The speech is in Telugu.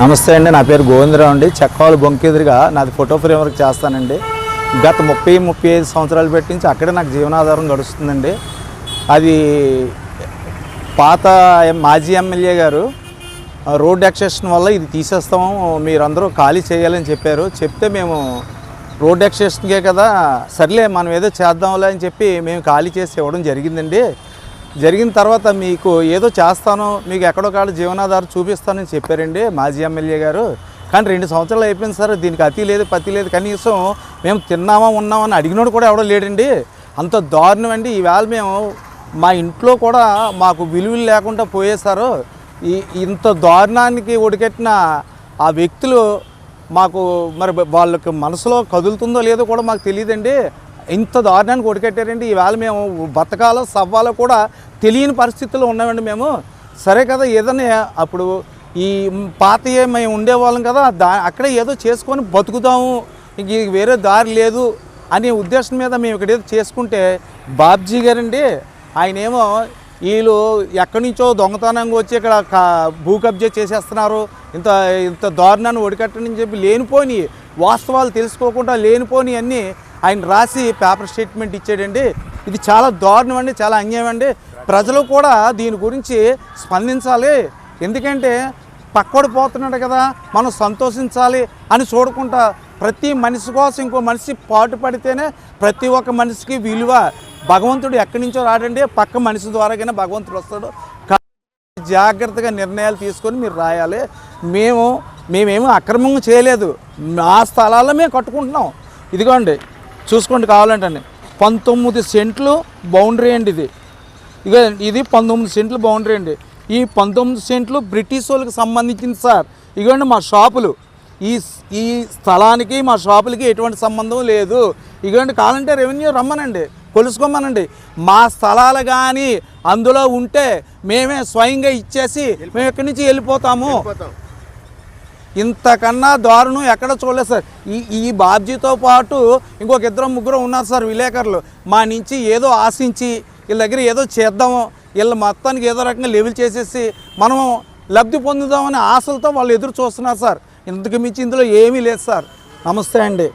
నమస్తే అండి నా పేరు గోవిందరావు అండి చెక్కవాళ్ళు బొంకెదురుగా నాది ఫోటో ఫ్రేమ్ వర్క్ చేస్తానండి. గత ముప్పై ముప్పై ఐదు సంవత్సరాలు పెట్టించి అక్కడే నాకు జీవనాధారం గడుస్తుందండి. అది పాత ఎం- మాజీ ఎమ్మెల్యే గారు రోడ్ ఎక్సెషన్ వల్ల ఇది తీసేస్తాము మీరందరూ ఖాళీ చేయాలని చెప్పారు. చెప్తే మేము రోడ్ ఎక్సెషన్కే కదా సర్లే మనం ఏదో చేద్దాంలే అని చెప్పి మేము ఖాళీ చేసి ఇవ్వడం జరిగిందండి. జరిగిన తర్వాత మీకు ఏదో చేస్తాను మీకు ఎక్కడో కాడ జీవనాధారం చూపిస్తానని చెప్పారండి మాజీ ఎమ్మెల్యే గారు. కానీ రెండు సంవత్సరాలు అయిపోయింది సార్ దీనికి అతి లేదు పతి లేదు కనీసం మేము తిన్నామా ఉన్నామా అని అడిగినోడు కూడా ఎవడో లేడండి. అంత దారుణం అండి ఈవేళ మేము మా ఇంట్లో కూడా మాకు విలువలు లేకుండా పోయేశారు. ఈ ఇంత దారుణానికి ఒడికెట్టిన ఆ వ్యక్తులు మాకు మరి వాళ్ళకి మనసులో కదులుతుందో లేదో కూడా మాకు తెలియదండి. ఇంత దారుణానికి ఒడికెట్టారండి ఈవేళ మేము బతకాలో సవ్వాలో కూడా తెలియని పరిస్థితుల్లో ఉన్నామండి మేము. సరే కదా ఏదైనా అప్పుడు ఈ పాతయే మేము ఉండేవాళ్ళం కదా దా అక్కడే ఏదో చేసుకొని బతుకుతాము ఇంక వేరే దారి లేదు అనే ఉద్దేశం మీద మేము ఇక్కడ ఏదో చేసుకుంటే బాబ్జీ గారండి ఆయన ఏమో వీళ్ళు ఎక్కడి నుంచో దొంగతనంగా వచ్చి ఇక్కడ కా- భూ కబ్జా చేసేస్తున్నారు ఇంత ఇంత దారుణాన్ని ఒడికట్టని చెప్పి లేనిపోని వాస్తవాలు తెలుసుకోకుండా లేనిపోని అన్నీ ఆయన రాసి పేపర్ స్టేట్మెంట్ ఇచ్చాడండి. ఇది చాలా దారుణం అండి చాలా అన్యాయం అండి ప్రజలు కూడా దీని గురించి స్పందించాలి. ఎందుకంటే పక్కడు పోతున్నాడు కదా మనం సంతోషించాలి అని చూడకుండా ప్రతి మనిషి కోసం ఇంకో మనిషి పాటు పడితేనే ప్రతి ఒక్క మనిషికి విలువ. భగవంతుడు ఎక్కడి నుంచో రాడండి పక్క మనిషి ద్వారాగానే భగవంతుడు వస్తాడు. జాగ్రత్తగా నిర్ణయాలు తీసుకొని మీరు రాయాలి. మేము మేమేమి అక్రమంగా చేయలేదు. మా స్థలాల్లో మేము కట్టుకుంటున్నాం. ఇదిగోండి. చూసుకోండి కావాలంటే పంతొమ్మిది సెంట్లు బౌండరీ అండి ఇది. ఇక ఇది పంతొమ్మిది సెంట్లు బౌండరీ అండి. ఈ పంతొమ్మిది సెంట్లు బ్రిటిష్ వాళ్ళకి సంబంధించింది సార్. ఇగోండి మా షాపులు. ఈ ఈ స్థలానికి మా షాపులకి ఎటువంటి సంబంధం లేదు. ఇగోండి కావాలంటే రెవెన్యూ రమ్మనండి. కొలుసుకోమనండి. మా స్థలాలు కానీ అందులో ఉంటే మేమే స్వయంగా ఇచ్చేసి మేము ఇక్కడి నుంచి వెళ్ళిపోతాము? ఇంతకన్నా దారుణం ఎక్కడ చూడలేదు సార్. ఈ ఈ బాబ్జీతో పాటు ఇంకొక ఇద్దరు ముగ్గురు ఉన్నారు సార్ విలేకరులు. మా నుంచి ఏదో ఆశించి వీళ్ళ దగ్గర ఏదో చేద్దాము. వీళ్ళ మొత్తానికి ఏదో రకంగా లెవెల్ చేసేసి మనం లబ్ధి పొందుదామనే ఆశలతో వాళ్ళు ఎదురు చూస్తున్నారు సార్. ఇంతకు మించి ఇందులో ఏమీ లేదు సార్. నమస్తే అండి.